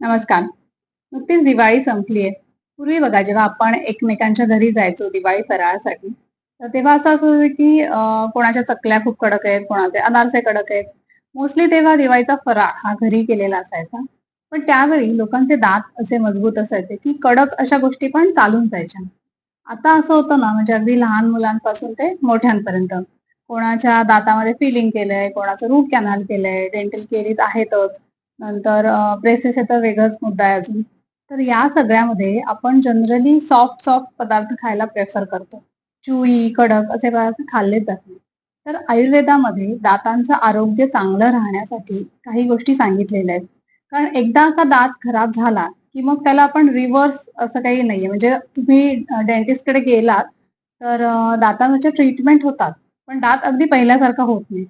नमस्कार. नुकतीच दिवाळी संपली आहे पूर्वी बघा जेव्हा आपण एकमेकांच्या घरी जायचो दिवाळी फराळासाठी तर तेव्हा असं असं की कोणाच्या चकल्या खूप कडक आहेत कोणाचे अनारसे कडक आहेत. मोस्टली तेव्हा दिवाळीचा फराळ हा घरी केलेला असायचा. पण त्यावेळी लोकांचे दात असे मजबूत असायचे की कडक अशा गोष्टी पण चालून जायच्या. आता असं होतं ना म्हणजे अगदी लहान मुलांपासून ते मोठ्यांपर्यंत. कोणाच्या दातामध्ये फिलिंग केलंय कोणाचं रूट कॅनल केलंय डेंटल केरीत आहेतच. नंतर ब्रेसेस तर वेगळाच मुद्दा आहे अजून. तर या सगळ्यामध्ये आपण जनरली सॉफ्ट सॉफ्ट पदार्थ खायला प्रेफर करतो. चुई कडक असे पदार्थ खाल्लेच जात नाही. तर आयुर्वेदामध्ये दातांचं आरोग्य चांगलं राहण्यासाठी काही गोष्टी सांगितलेल्या आहेत. कारण एकदा का दात खराब झाला की मग त्याला आपण रिव्हर्स असं काही नाहीये. म्हणजे तुम्ही डेंटिस्टकडे गेलात तर दातांच्या ट्रीटमेंट होतात. पण दात अगदी पहिल्यासारखा होत नाही.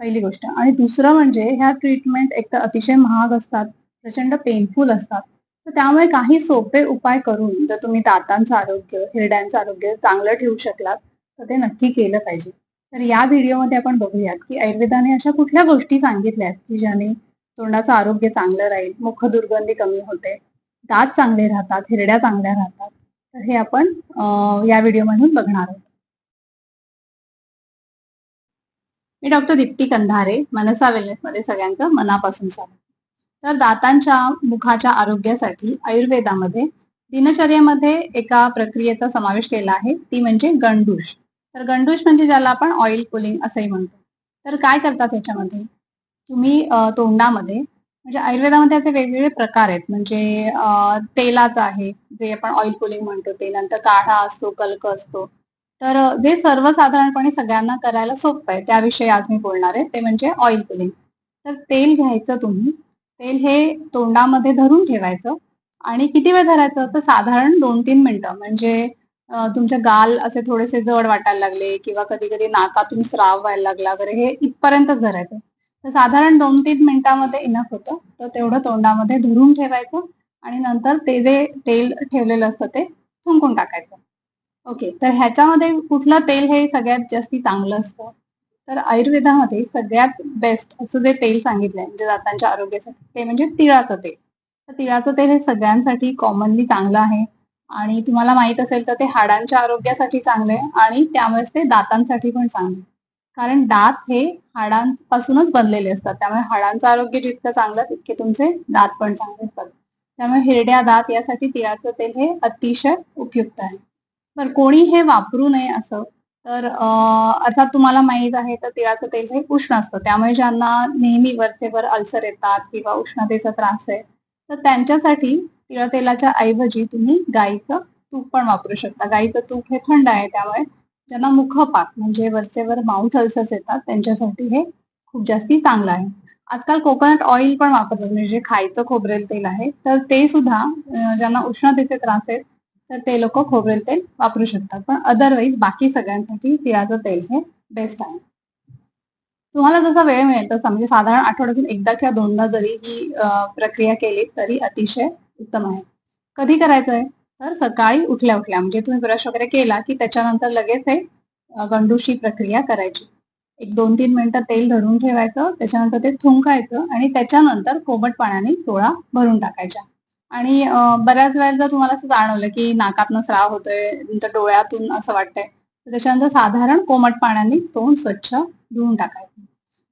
पहिली गोष्ट. आणि दुसरं म्हणजे ह्या ट्रीटमेंट एक तर अतिशय महाग असतात प्रचंड पेनफुल असतात. तर त्यामुळे काही सोपे उपाय करून जर तुम्ही दातांचं आरोग्य हिरड्यांचं आरोग्य चांगलं ठेवू शकलात तर ते नक्की केलं पाहिजे. तर या व्हिडिओमध्ये आपण बघूयात की आयुर्वेदाने अशा कुठल्या गोष्टी सांगितल्या आहेत की ज्याने तोंडाचं आरोग्य चांगलं राहील मुख दुर्गंधी कमी होते दात चांगले राहतात हिरड्या चांगल्या राहतात. तर हे आपण या व्हिडिओमधून बघणार आहोत. मी डॉक्टर दीप्ती कंधारे मनसा वेलनेस मध्ये सगळ्यांचं मनापासून स्वागत. तर दातांच्या मुखाच्या आरोग्यासाठी आयुर्वेदामध्ये दिनचर्येमध्ये एका प्रक्रियेचा समावेश केला आहे ती म्हणजे गंडूश तर गंडूश म्हणजे ज्याला आपण ऑइल कुलिंग असंही म्हणतो. तर काय करतात याच्यामध्ये? तुम्ही तोंडामध्ये म्हणजे आयुर्वेदामध्ये असे वेगवेगळे प्रकार आहेत. म्हणजे तेलाचा आहे जे आपण ऑइल कुलिंग म्हणतो ते नंतर काढा असतो कलक असतो. तर जे सर्वसाधारणपणे सगळ्यांना करायला सोपं आहे त्याविषयी आज मी बोलणार आहे ते म्हणजे ऑइल पुलिंग तर तेल घ्यायचं तुम्ही. तेल हे तोंडामध्ये धरून ठेवायचं आणि किती वेळ धरायचं? तर साधारण दोन तीन मिनिटं. म्हणजे तुमच्या गाल असे थोडेसे जड वाटायला लागले किंवा कधी कधी नाकातून स्राव व्हायला लागला वगैरे हे इथपर्यंतच धरायचं. तर साधारण दोन तीन मिनिटामध्ये इनफ होतं. तर तेवढं तोंडामध्ये धरून ठेवायचं आणि नंतर ते जे तेल ठेवलेलं असतं ते थुंकून टाकायचं. ओके तर ह्याच्यामध्ये कुठलं तेल हे सगळ्यात जास्ती चांगलं असतं? तर आयुर्वेदामध्ये सगळ्यात बेस्ट असं जे तेल सांगितलंय म्हणजे दातांच्या आरोग्यासाठी ते म्हणजे तिळाचं तेल. तर तिळाचं तेल हे सगळ्यांसाठी कॉमनली चांगलं आहे. आणि तुम्हाला माहीत असेल तर ते हाडांच्या आरोग्यासाठी चांगलं आहे आणि त्यामुळेच ते दातांसाठी पण चांगलं आहे. कारण दात हे हाडांपासूनच बनलेले असतात. त्यामुळे हाडांचं आरोग्य जितकं चांगलं तितके तुमचे दात पण चांगले असतात. त्यामुळे हिरड्या दात यासाठी तिळाचं तेल हे अतिशय उपयुक्त आहे. बर कोणी हे वापरू नये असं? तर अर्थात तुम्हाला माहीत आहे तर तिळाचं तेल हे उष्ण असतं. त्यामुळे ज्यांना नेहमी वरचेवर अल्सर येतात किंवा उष्णतेचा त्रास आहे तर त्यांच्यासाठी तिळ तेलाच्या ऐवजी तुम्ही गाईचं तूप पण वापरू शकता. गाईचं तूप हे थंड आहे त्यामुळे ज्यांना मुखपाक म्हणजे वरचेवर माउथ अल्सर्स येतात त्यांच्यासाठी हे खूप जास्ती चांगलं आहे. आजकाल कोकोनट ऑइल पण वापरतात म्हणजे जे खायचं खोबरेल तेल आहे तर ते सुद्धा ज्यांना उष्णतेचे त्रास आहेत तर ते लोक खोबरेल तेल वापरू शकतात. पण अदरवाईज बाकी सगळ्यांसाठी तिळाचं तेल हे बेस्ट आहे. तुम्हाला जसा वेळ मिळेल तसा म्हणजे साधारण आठवड्यातून एकदा किंवा दोनदा जरी ही प्रक्रिया केली तरी अतिशय उत्तम आहे. कधी करायचं आहे तर सकाळी उठल्या उठल्या म्हणजे तुम्ही ब्रश वगैरे केला की त्याच्यानंतर लगेच हे गंडूशी प्रक्रिया करायची. एक दोन तीन मिनिटं तेल धरून ठेवायचं त्याच्यानंतर ते थुंकायचं आणि त्याच्यानंतर कोमट पाण्याने चोळा भरून टाकायच्या. आणि बऱ्याच वेळेला जर तुम्हाला असं जाणवलं की नाकातनं स्राव होतोय नंतर डोळ्यातून असं वाटतंय त्याच्यानंतर साधारण कोमट पाण्याने तोंड स्वच्छ धुवून टाकायचं.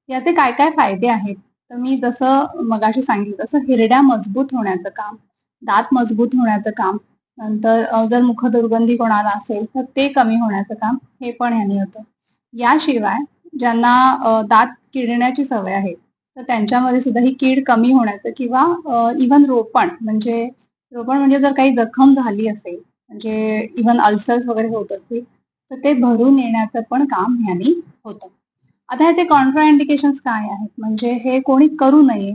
याचे काय काय फायदे आहेत? तर मी जसं मगाशी सांगितलं तसं हिरड्या मजबूत होण्याचं काम दात मजबूत होण्याचं काम नंतर जर मुख दुर्गंधी कोणाला असेल तर ते कमी होण्याचं काम हे पण याने होतं. याशिवाय ज्यांना दात किडण्याची सवय आहे तर त्यांच्यामध्ये सुद्धा ही कीड कमी होण्याचं किंवा इव्हन रोपण म्हणजे रोपण म्हणजे जर काही जखम झाली असेल म्हणजे इव्हन अल्सर्स वगैरे होत असतील तर ते भरून येण्याचं पण काम ह्यानी होतं. आता ह्याचे कॉन्ट्राइंडिकेशन काय आहेत? म्हणजे हे कोणी करू नये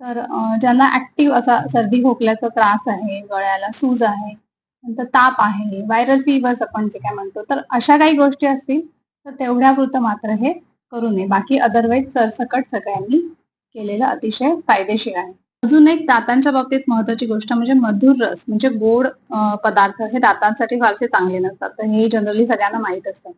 तर ज्यांना ऍक्टिव्ह असा सर्दी खोकल्याचा त्रास आहे गळ्याला सूज आहे नंतर ताप आहे व्हायरल फीवर्स आपण जे काय म्हणतो तर अशा काही गोष्टी असतील तर तेवढ्यापुरतं मात्र हे करू नये. बाकी अदरवाईज सरसकट सगळ्यांनी केलेलं अतिशय फायदेशीर आहे. अजून एक दातांच्या बाबतीत महत्वाची गोष्ट म्हणजे मधुर रस म्हणजे गोड पदार्थ हे दातांसाठी फारसे चांगले नसतात. तर हे जनरली सगळ्यांना माहीत असतं.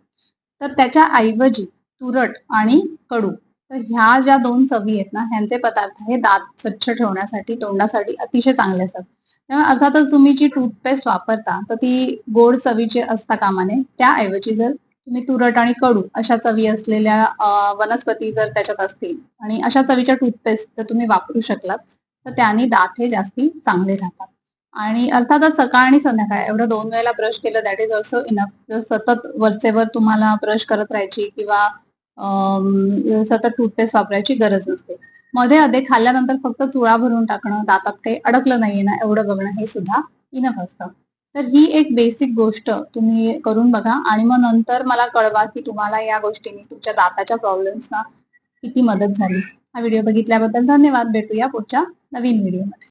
तर त्याच्या ऐवजी तुरट आणि कडू तर ह्या ज्या दोन चवी आहेत ना ह्यांचे पदार्थ हे दात स्वच्छ ठेवण्यासाठी तोंडासाठी अतिशय चांगले असतात. त्यामुळे अर्थातच तुम्ही जी टूथपेस्ट वापरता तर ती गोड चवीची असता कामाने त्याऐवजी जर तुम्ही तुरट आणि कडू अशा चवी असलेल्या वनस्पती जर त्याच्यात असतील आणि अशा चवीच्या टूथपेस्ट जर तुम्ही वापरू शकलात तर त्याने दात हे जास्ती चांगले राहतात. आणि अर्थातच सकाळ आणि संध्याकाळ एवढं दोन वेळेला ब्रश केलं दॅट इज ऑल्सो इनफ जर सतत वरचेवर तुम्हाला ब्रश करत राहायची किंवा सतत टूथपेस्ट वापरायची गरज नसते. मध्ये अधे खाल्ल्यानंतर फक्त चुळा भरून टाकणं दातात काही अडकलं नाहीये ना एवढं बघणं हे सुद्धा इनफ असतं. तर ही एक बेसिक गोष्ट तुम्ही करून बघा. आणि मग नंतर मला कळवा की तुम्हाला या गोष्टींनी तुमच्या दाताच्या प्रॉब्लेम्सना किती मदत झाली. हा व्हिडिओ बघितल्याबद्दल धन्यवाद. भेटूया पुढच्या नवीन व्हिडिओमध्ये